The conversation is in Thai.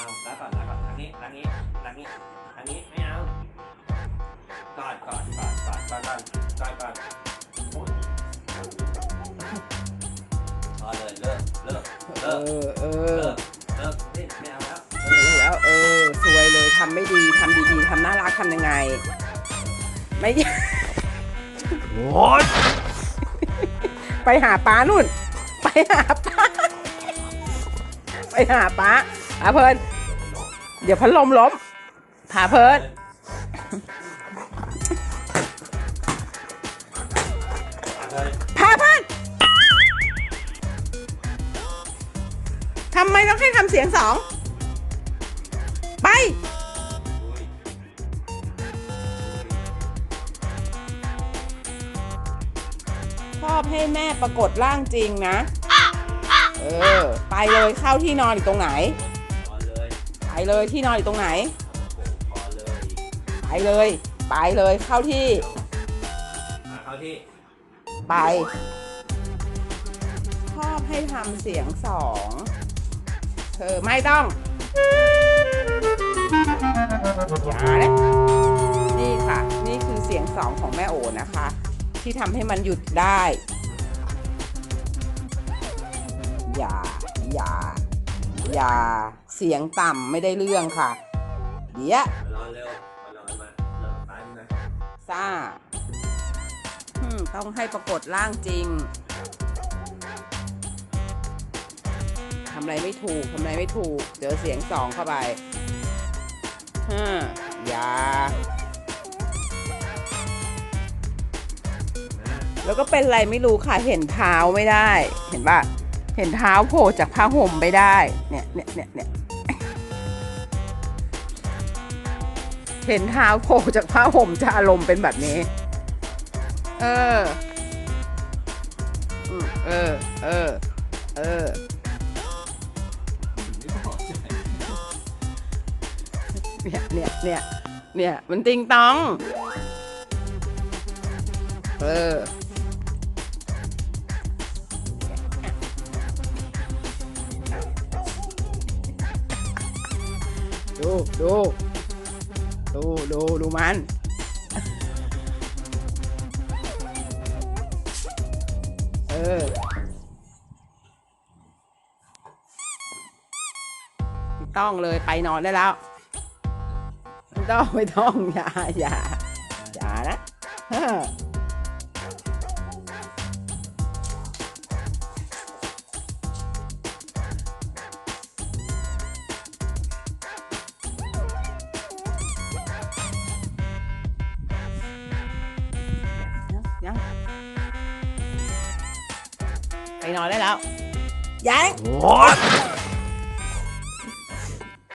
เอาแล้วก่อนแล้วก่อนทางนี้ทางนี้ทางนี้ทางนี้ไม่เอากอดกอดกอดกอดกอดก่อนกอดก่อนโอ๊ยพอเลยเลิกเลิกเอเลิกอเออเลิกเลิกนี่ไม่เอาแล้วแล้วเออสวยเลยทำไม่ดีทำดีๆทำน่ารักทำยังไง ไม่โอ๊ยไปหาป้านู่น ไปหาป้า ไปหาป้า พาเพลินเดี๋ยวพัดลมล้มพาเพลินพาเพลินทำไมต้องให้ทำเสียงสอง ไป ชอบให้แม่ปรากฏร่างจริงนะ เออ ไปเลยเข้าที่นอนอยู่ตรงไหน เลยที่นอนอยู่ตรงไหนพอเลยไปเลย ไปเลยเข้าที่มาเข้าที่ ไป ชอบให้ทำเสียงสองเธอไม่ต้อง อย่านะนี่ค่ะ นี่คือเสียงสองของแม่โอนะคะ ที่ทำให้มันหยุดได้ อย่า อย่า อย่าเสียงต่ำไม่ได้เรื่องค่ะ เดี๋ยวมานอนเร็วมานอนมาเริ่มตายนะซ่าอืมต้องให้ปรากฏร่างจริงทำอะไรไม่ถูกทำอะไรไม่ถูกเจอเสียงสองเข้าไปฮ่าอย่า แล้วก็เป็นอะไรไม่รู้ค่ะ เห็นเท้าไม่ได้ เห็นปะ เห็นเท้าโผล่จากผ้าห่มไปได้ เนี่ยเนี่ยเนี่ยเนี่ยเห็นเท้าโผล่จากผ้าห่มจะอารมณ์เป็นแบบนี้ เออ เออ เออ เออ เนี่ยเนี่ยเนี่ยเนี่ยมันติงตอง เออ ดูดูดูดูดูมันเออต้องเลยไปนอนได้แล้วไม่ต้องไม่ต้องอย่าอย่าอย่านะ เฮ้อยังไปนอนได้แล้วยังโอ๊ย